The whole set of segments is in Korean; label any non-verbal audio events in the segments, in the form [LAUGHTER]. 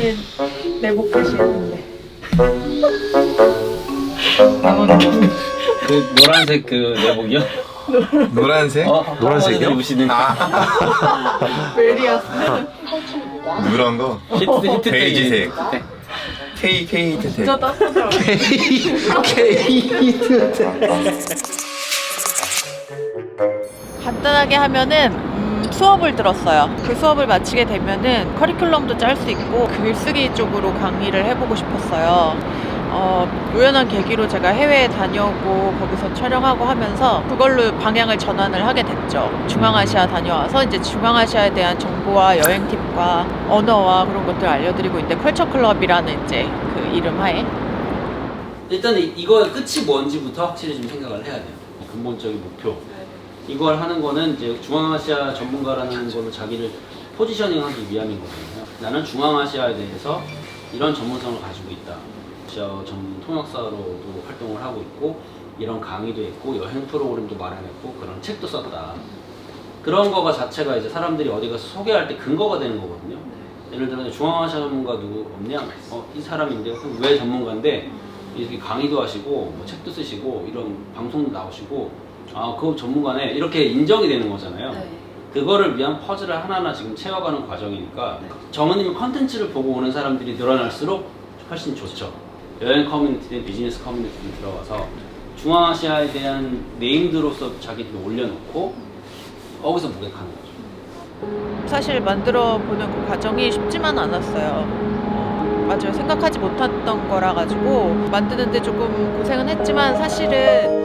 대신 내복 표시했는데. 그 노란색 그 내복이요? 노란색? 어, 노란색이요? 입으시는 아, 메리아스. 누런 거? 히트 히트 베이지색. 네. K, K 히트색. 진짜 따뜻하더라고. 간단하게 하면은 음, 수업을 들었어요. 그 수업을 마치게 되면은 커리큘럼도 짤 수 있고 글쓰기 쪽으로 강의를 해보고 싶었어요. 어, 우연한 계기로 제가 해외에 다녀오고 거기서 촬영하고 하면서 그걸로 방향을 전환을 하게 됐죠. 중앙아시아 다녀와서 이제 중앙아시아에 대한 정보와 여행 팁과 언어와 그런 것들 알려드리고 있는데 컬처 클럽이라는 이제 그 이름 하에 일단 이- 이거의 끝이 뭔지부터 확실히 좀 생각을 해야 돼요. 근본적인 목표. 이걸 하는 거는 이제 중앙아시아 전문가라는 걸로 자기를 포지셔닝 하기 위함이거든요. 나는 중앙아시아에 대해서 이런 전문성을 가지고 있다. 아시아 전문 통역사로도 활동을 하고 있고 이런 강의도 했고 여행 프로그램도 마련했고 그런 책도 썼다. 그런 거가 자체가 이제 사람들이 어디 가서 소개할 때 근거가 되는 거거든요. 예를 들어 중앙아시아 전문가 누구 없냐? 어, 이 사람인데요. 그럼 왜 전문가인데 이렇게 강의도 하시고 뭐 책도 쓰시고 이런 방송도 나오시고 아 그거 전문가네 이렇게 인정이 되는 거잖아요. 그거를 위한 퍼즐을 하나하나 지금 채워가는 과정이니까 정은님 컨텐츠를 보고 오는 사람들이 늘어날수록 훨씬 좋죠. 여행 커뮤니티든 비즈니스 커뮤니티든 들어가서 중앙아시아에 대한 네임드로서 자기들이 올려놓고 거기서 모객하는 거죠. 사실 만들어 보는 그 과정이 쉽지만 않았어요. 어, 맞아요. 생각하지 못했던 거라 가지고 만드는데 조금 고생은 했지만 사실은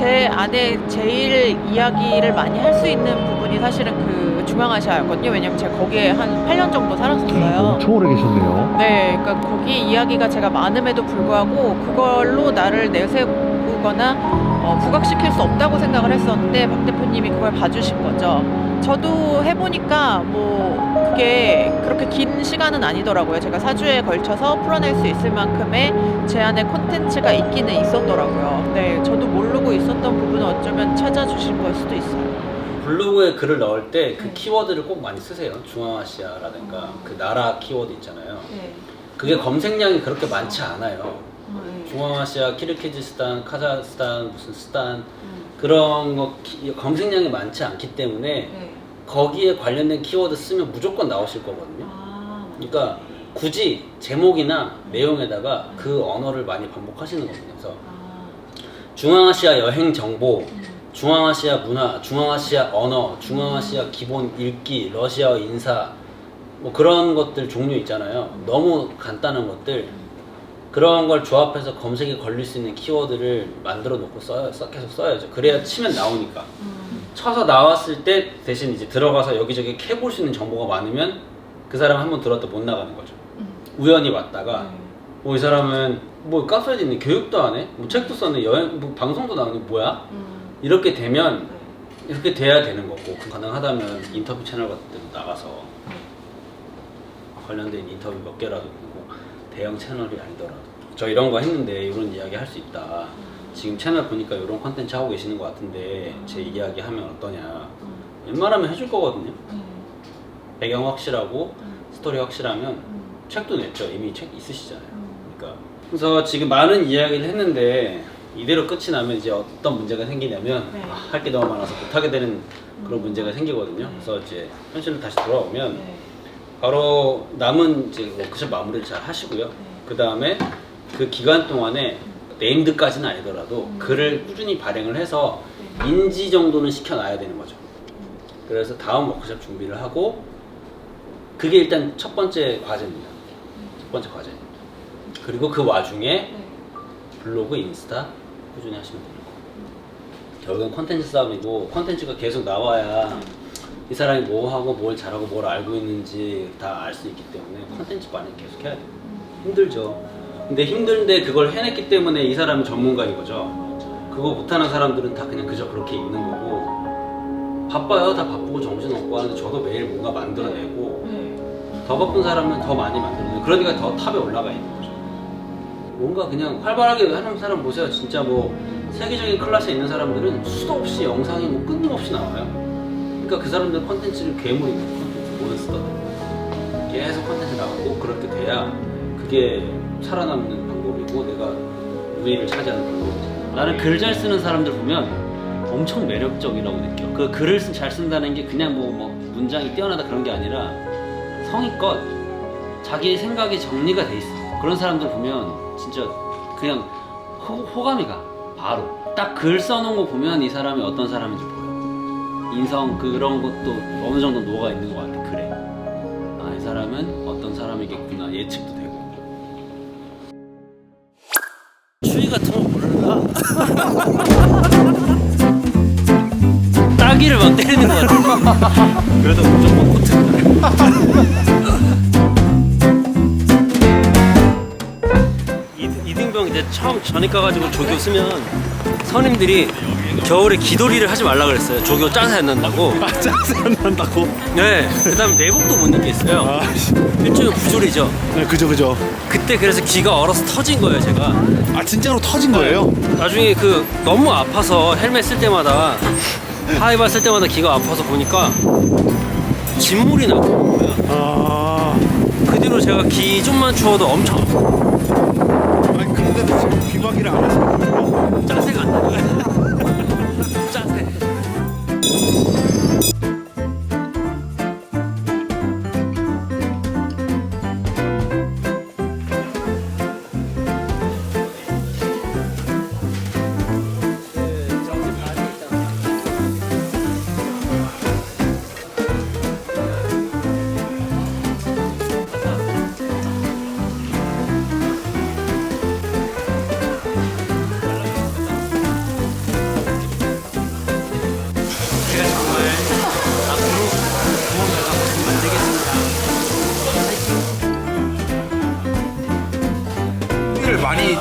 제 안에 제일 이야기를 많이 할 수 있는 부분이 사실은 그 중앙아시아였거든요. 왜냐면 제가 거기에 한 8년 정도 살았었어요. 엄청 오래 계셨네요. 네, 그러니까 거기 이야기가 제가 많음에도 불구하고 그걸로 나를 내세우거나 어, 부각시킬 수 없다고 생각을 했었는데 박 대표님이 그걸 봐주신 거죠. 저도 해보니까 뭐 그게 그렇게 긴 시간은 아니더라고요. 제가 4주에 걸쳐서 풀어낼 수 있을 만큼의 제 안에 콘텐츠가 있기는 있었더라고요. 네, 저도 모르고 있었던 부분은 어쩌면 찾아주신 걸 수도 있어요. 블로그에 글을 넣을 때그 네. 키워드를 꼭 많이 쓰세요. 중앙아시아라든가 그 나라 키워드 있잖아요. 네. 그게 검색량이 그렇게 많지 않아요. 네. 중앙아시아, 키르키즈스탄, 카자흐스탄, 무슨 스탄 음. 그런 거 키- 검색량이 많지 않기 때문에 네. 거기에 관련된 키워드 쓰면 무조건 나오실 거거든요. 아, 그러니까 굳이 제목이나 내용에다가 그 언어를 많이 반복하시는 거거든요. 그래서 아, 중앙아시아 여행 정보, 음. 중앙아시아 문화, 중앙아시아 언어, 중앙아시아 기본 읽기, 러시아어 인사 뭐 그런 것들 종류 있잖아요. 너무 간단한 것들 그런 걸 조합해서 검색에 걸릴 수 있는 키워드를 만들어 놓고 써야 써, 계속 써야죠. 그래야 치면 나오니까. 음. 쳐서 나왔을 때 대신 이제 들어가서 여기저기 캐볼 수 있는 정보가 많으면 그 사람 한 번 들었다 못 나가는 거죠. 음. 우연히 왔다가 네. 뭐이 사람은 뭐 카페도 있네, 교육도 안 해, 뭐 책도 썼네, 여행 뭐 방송도 나오네, 뭐야? 음. 이렇게 되면 네. 이렇게 돼야 되는 거고 가능하다면 인터뷰 채널 같은 데도 나가서 관련된 인터뷰 몇 개라도 대형 채널이 아니더라도. 저 이런 거 했는데 이런 이야기 할 수 있다. 지금 채널 보니까 이런 컨텐츠 하고 계시는 것 같은데 제 이야기 하면 어떠냐. 웬만하면 해줄 거거든요. 배경 확실하고 스토리 확실하면 책도 냈죠. 이미 책 있으시잖아요. 그러니까. 그래서 지금 많은 이야기를 했는데 이대로 끝이 나면 이제 어떤 문제가 생기냐면 네. 아, 할게 너무 많아서 못하게 되는 그런 문제가 생기거든요. 그래서 이제 현실로 다시 돌아오면 네. 바로 남은 이제 워크숍 마무리를 잘 하시고요. 그 다음에 그 기간 동안에 네임드까지는 아니더라도 글을 꾸준히 발행을 해서 인지 정도는 시켜놔야 되는 거죠. 그래서 다음 워크숍 준비를 하고 그게 일단 첫 번째 과제입니다. 첫 번째 과제입니다. 그리고 그 와중에 블로그, 인스타 꾸준히 하시면 거. 결국엔 컨텐츠 싸움이고 컨텐츠가 계속 나와야 이 사람이 뭐 하고 뭘 잘하고 뭘 알고 있는지 다 알 수 있기 때문에 컨텐츠 많이 계속 해야 돼요. 힘들죠. 근데 힘든데 그걸 해냈기 때문에 이 사람은 전문가인 거죠. 그거 못하는 사람들은 다 그냥 그저 그렇게 있는 거고 바빠요. 다 바쁘고 정신없고 하는데 저도 매일 뭔가 만들어내고 네. 더 바쁜 사람은 더 많이 만들어내고 그러니까 더 탑에 올라가 있는 거죠. 뭔가 그냥 활발하게 하는 사람 보세요. 진짜 뭐 세계적인 클래스에 있는 사람들은 수도 없이 영상이 뭐 끊임없이 나와요. 그러니까 그 사람들 컨텐츠를 괴물이 모였었거든. 계속 컨텐츠 나가고 그렇게 돼야 그게 살아남는 방법이고 내가 우위를 차지하는 방법이지. 나는 글 잘 쓰는 사람들 보면 엄청 매력적이라고 느껴. 그 글을 쓴- 잘 쓴다는 게 그냥 뭐, 뭐 문장이 뛰어나다 그런 게 아니라 성의껏 자기의 생각이 정리가 돼 있어. 그런 사람들 보면 진짜 그냥 호, 호감이 가. 바로. 딱 글 써놓은 거 보면 이 사람이 어떤 사람인지 보여. 인성 그런 것도 어느 정도 녹아 있는 것 같아. 그래. 아, 이 사람은 어떤 사람이겠구나. 예측도 되고. 추위 같은 거 모르나? [LAUGHS] 따기를 막 때리는 것 같아. [LAUGHS] 그래도 무조건. [LAUGHS] 이- 이등병 이제 처음 전입 가가지고 조교 쓰면 선임들이 겨울에 기도리를 하지 말라 그랬어요. 조교 짜서 안 난다고. 아, 짜증 안 난다고? 네. 그다음 내복도 못 입겠어요. 아, 일종의 부조리죠. 네, 그죠, 그죠. 그때 그래서 귀가 얼어서 터진 거예요, 제가. 아, 진짜로 터진 거예요? 나중에 그 너무 아파서 헬멧 쓸 때마다 하이바 쓸 때마다 귀가 아파서 보니까 진물이 나고 거예요. 아, 그 뒤로 제가 귀 좀만 추워도 엄청. 아니, 근데도 지금 귀마개를 안 하시는 나요.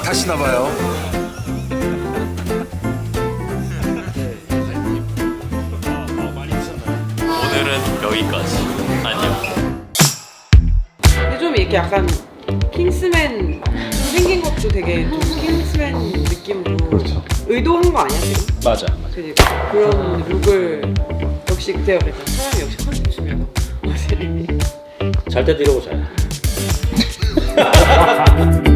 타시나 봐요. 오늘은 여기까지. 안녕. 근데 좀 이렇게 약간 킹스맨 생긴 것도 되게 좀 킹스맨 느낌으로 의도한 거 아니야 지금? 맞아. 그지 그런 룩을 역시 그때가 그랬잖아 사람이 역시 컨셉 중요하다 잘때 이러고 자요. [LAUGHS]